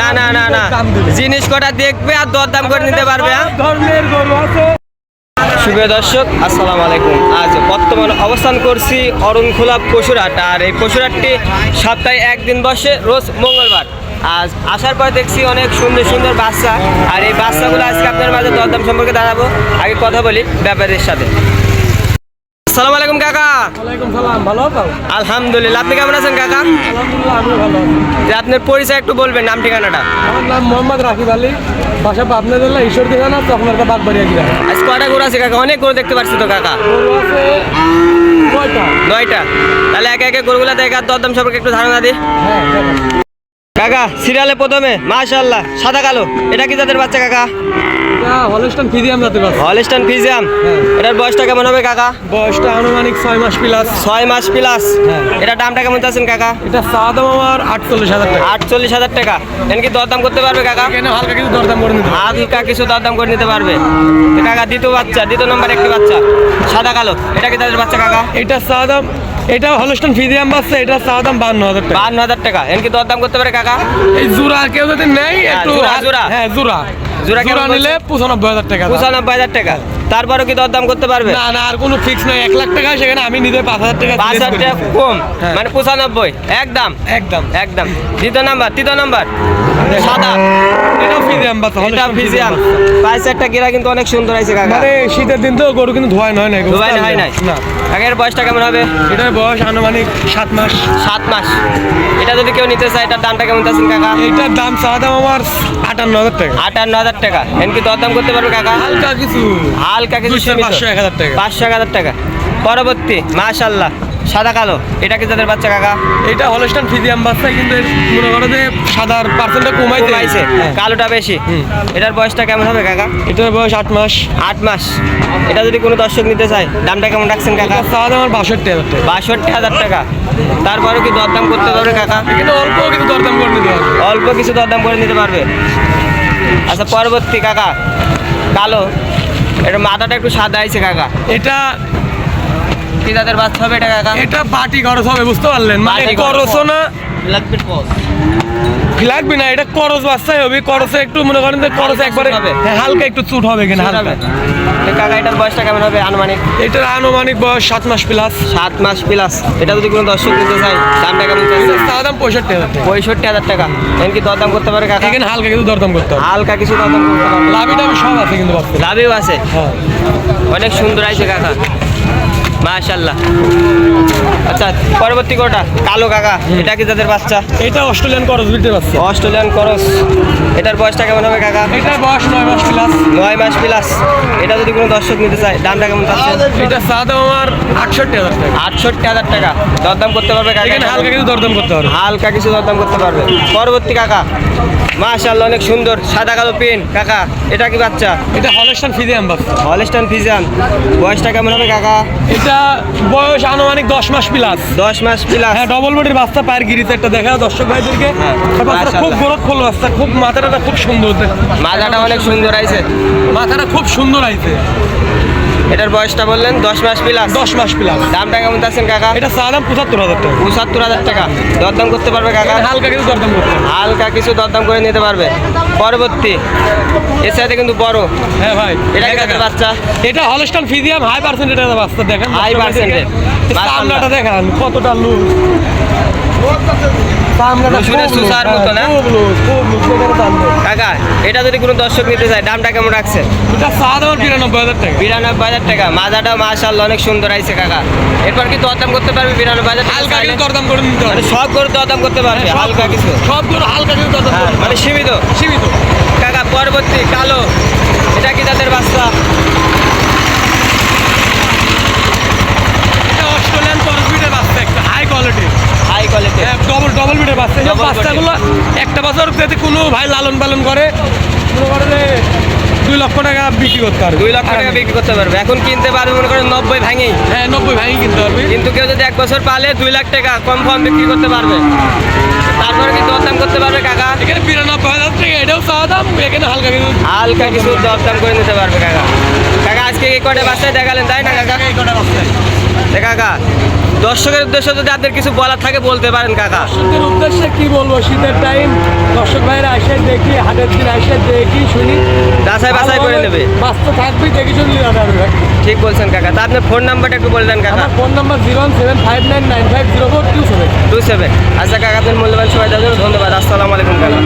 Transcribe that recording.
না না না না দাম দিবি জিনিস কটা দেখবে আর দরদাম করে নিতে পারবে হ্যাঁ? গরু আছে। শুভ দর্শক আসসালামু আলাইকুম। আজ বর্তমান অবস্থান করছি অরুণখোলা পশুরহাট আর এই পশুরহাটটি সপ্তাহে একদিন বসে রোজ মঙ্গলবার। আজ আসার পর দেখছি অনেক সুন্দর সুন্দর বাচ্চা আর এই বাচ্চাগুলো আজকে আপনার মাঝে দরদাম সম্পর্কে জানাব। আগে কথা বলি ব্যাপারীর সাথে। আসসালামু আলাইকুম কাকা। ওয়ালাইকুম সালাম ভালো আছো? আলহামদুলিল্লাহ আপনি কেমন আছেন কাকা? আলহামদুলিল্লাহ আমি ভালো আছি। আপনার পরিচয় একটু বলবেন নাম ঠিকানাটা। আমার নাম মোহাম্মদ রাকিব আলী। বাসা পাবনা জেলা ঈশ্বর দিঘানা চকনারকা বাগবাড়িয়া গিরা আজ কটা গরু আছে কাকা? অনেক গরু দেখতে পাচ্ছি তো কাকা। গরু আছে কয়টা নয়টা। তাহলে একে একে গরুগুলা দেখে আর দরদাম সম্পর্কে একটু ধারণা দিই। হ্যাঁ। কাকা সিরিয়ালে প্রথমে মাশাল্লাহ সাদা কালো। এটা কি জাতের বাচ্চা কাকা? ফিজিয়াম জাতের বাচ্চা। হলিস্টান ফিজিয়াম। হ্যাঁ। এটার বয়সটা কেমন হবে কাকা? বয়সটা আনুমানিক ছয় মাস প্লাস ছয় মাস প্লাস হ্যাঁ। এটা দামটা কেমন চাচ্ছেন কাকা? এটা চা দাম আমার আটচল্লিশ হাজার টাকা। আটচল্লিশ হাজার টাকা। কি দরদাম করতে পারবে কাকা? হালকা কিছু দরদাম করে নিতে হবে। হালকা কিছু দরদাম করে নিতে পারবে। কাকা দ্বিতীয় বাচ্চা দ্বিতীয় নম্বর একটি বাচ্চা সাদা কালো। এটা কি তাদের বাচ্চা কাকা? এটা চা দাম এটা হলস্টন ফিজিয়াম বাচ্চা এটা চা দাম বান্ন হাজার টাকা। বান্ন হাজার টাকা। এন কি দরদাম করতে পারে কাকা? এই জোড়া কেউ যদি নেই একটু জোড়া, জোড়া। হ্যাঁ জোড়া জোড়া জোড়া নিলে পঁচানব্বই হাজার টাকা। পঁচানব্বই হাজার টাকা। তারপরেও কি দরদাম করতে পারবে? না না আর কোনো ফিক্স নাই এক লাখ টাকা সেখানে আমি নিতে পাঁচ হাজার টাকা পাঁচ হাজার টাকা কম? হ্যাঁ। মানে পঁচানব্বই? একদম? একদম। একদম। নাম্বার তৃতীয় নাম্বার? সাদা। এটাও ফিজিয়াম বাচ্চা এটা ফিজিয়াম বাচ্চা। পাঁচ একটা গিরা কিন্তু অনেক সুন্দর আছে কাকা। মানে শীতের দিন তো গরু কিন্তু ধোয়ায় নয় না দুবাই হয় নাই। না। কাকের বয়সটা কেমন হবে? এটার বয়স আনুমানিক সাত মাস। সাত মাস। এটা যদি কেউ নিতে চায় এটার দামটা কেমন চাচ্ছেন কাকা? এইটার দাম চা দাম আমার আটান্ন হাজার টাকা। আটান্ন হাজার টাকা। দরদাম করতে পারবে কাকা? হালকা কিছু। হালকা কিছু পাঁচশো, এক হাজার টাকা। পাঁচশো এক হাজার টাকা। পরবর্তী মাশাল্লাহ সাদা কালো। এটা কি তাদের বাচ্চা কাকা? এটা হলস্টান ফিজিয়াম বাচ্চা কিন্তু মনে করো যে সাদার পার্সেন্টটা কমাইতে কমাইছে হ্যাঁ। কালোটা বেশি। এটার বয়সটা কেমন হবে কাকা? এটার বয়স আট মাস। আট মাস। এটা যদি কোনো দর্শক নিতে চায় দামটা কেমন রাখছেন কাকা? দাম আমার বাষট্টি হাজার টাকা। বাষট্টি হাজার টাকা। তারপরে কি দরদাম করতে পারবে কাকা? অল্প কিন্তু দরদাম করে নিতে হবে অল্প কিছু দরদাম করে নিতে পারবে। আচ্ছা পরবর্তী কাকা। কালো। এটা মাথাটা একটু সাদা আছে কাকা। এটা কি তাদের বাচ্চা হবে এটা কাকা? এটা বাটি খরচ হবে বুঝতে পারলেন? মানে। খরচও না। লাগবে না? এটা খরচ বাচ্চাই হবে। খরচে একটু মনে করেন যে হালকা একবারে হালকা একটু চুট হবে এখানে হালকা। কাকা এটার বয়সটা কেমন হবে? আনুমানিক? এটার আনুমানিক বয়স সাত মাস প্লাস সাত মাস প্লাস এটা যদি কোনো দর্শক নিতে চায় দামটা কেমন চাইছে? দাম পঁয়ষট্টি হাজার পঁয়ষট্টি হাজার টাকা। এমন কি দরদাম করতে পারে কাকা? এখানে হালকা কিছু দরদাম করতে হবে। হালকা কিছু দরদাম করতে পারবে। লাভি টাভি সব আছে কিন্তু লাভেও আছে? হ্যাঁ। অনেক সুন্দর আছে কাকা। মাশাল্লাহ আচ্ছা পরবর্তী কোটা? কালো কাকা এটা কি তাদের বাচ্চা? এটা অস্ট্রেলিয়ান করস বিটে বাচ্চা অস্ট্রেলিয়ান করস। এটার বয়সটা কেমন হবে কাকা? এটার বয়স নয় মাস প্লাস নয় মাস প্লাস এটা যদি কোনো দর্শক নিতে চায় দামটা কেমন চাচ্ছে? এটা চা দাম আমার আটষট্টি হাজার টাকা। আটষট্টি হাজার টাকা। দরদাম করতে পারবে কাকা? এখানে হালকা কিছু দরদাম করতে হবে হালকা কিছু দরদাম করতে পারবে। পরবর্তী কাকা। মাশাল্লাহ অনেক সুন্দর। সাদা কালো পেন কাকা এটা কি বাচ্চা? এটা হলস্টান ফিজিয়াম বাচ্চা। হলস্টান ফিজান বয়সটা কেমন হবে কাকা? এটা বয়স আনুমানিক দশ মাস প্লাস দশ মাস প্লাস হ্যাঁ ডবল বডির বাচ্চা পায়ের গিরিতে একটা দেখা দর্শক ভাইদেরকে। হ্যাঁ, খুব। গোরত খোল বাচ্চা খুব মাথাটা খুব সুন্দর মাথাটা অনেক সুন্দর আইছে। মাথাটা খুব সুন্দর আইছে। এটার বয়সটা বললেন দশ মাস প্লাস দশ মাস প্লাস দামটা কেমন চাচ্ছেন কাকা? এটা চা দাম পঁচাত্তর হাজার টাকা। পঁচাত্তর হাজার টাকা। দরদাম করতে পারবে কাকা? হালকা কিছু দরদাম করতে হালকা কিছু দরদাম করে নিতে পারবে। পরবর্তী। এর সাথে কিন্তু বড়। হ্যাঁ ভাই। এটা কি তাদের বাচ্চা? এটা হলস্টান ফিজিয়াম হাই পার্সেন্টেজ একটা বাচ্চা দেখেন। High percentage। চামড়াটা দেখান কতটা লুজ হ্যাঁ। কাকা এটা যদি কোনো দর্শক নিতে চায় দামটা কেমন রাখছে? এটা চা দাম আমার বিরানব্বই হাজার টাকা। বিরানব্বই হাজার টাকা। মাজাটা মাশাল্লাহ অনেক সুন্দর আইছে কাকা। এরপর কি দরদাম করতে পারবে বিরানব্বই হাজার টাকা? হালকা কিছু দরদাম করে নিতে হবে। মানে সব করে দরদাম করতে পারবে সব- হালকা কিছু। সবগুলো হালকা কিছু দরদাম হ্যাঁ, মানে সীমিত। সীমিত। কাকা পরবর্তী কালো। এটা কি তাদের বাচ্চা এটা অস্ট্রেলিয়ান করস বিটের বাচ্চা একটা high quality high quality double বিটের বাচ্চা। এই বাচ্চাগুলো একটা বছর যদি কোনো ভাই লালন পালন করে মনে দুই লক্ষ টাকা বিক্রি করতে পারবে। দুই লক্ষ টাকা বিক্রি করতে পারবে। এখন কিনতে পারবে মনে করেন নব্বই ভাঙেই। হ্যাঁ নব্বই ভাঙি কিনতে পারবে। কিন্তু কেউ যদি এক বছর পালে দুই লাখ টাকা কম কম বিক্রি করতে পারবে। তারপরে কি দরদাম করতে পারবে কাকা। এখানে বিরানব্বই হাজার টাকা এটাও চাওয়া দাম এখানে হালকা কিছু হালকা কিছু দরদাম করে নিতে পারবে কাকা। কাকা আজকে এই কটা বাচ্চায় দেখালেন তাই না কাকা? এই কটা বাচ্চা এ কাকা দর্শকের উদ্দেশ্যে যদি আপনাদের কিছু বলার থাকে বলতে পারেন কাকা। দর্শকদের উদ্দেশ্যে কি বলব শীতের টাইম দর্শক ভাইরা আসে দেখি হাটের দিন আসে দেখি শুনি। যাচাই বাছাই করে নেবে। বাস তো থাকবেই দেখি শুনি ঠিক বলছেন কাকা। তা আপনার ফোন নাম্বারটা একটু বলে দেন কাকা। Phone number zero one seven five nine nine five zero four two seven two seven আচ্ছা কাকা আপনার মূল্যবান জন্য ধন্যবাদ। আসসালামু আলাইকুম কাকা।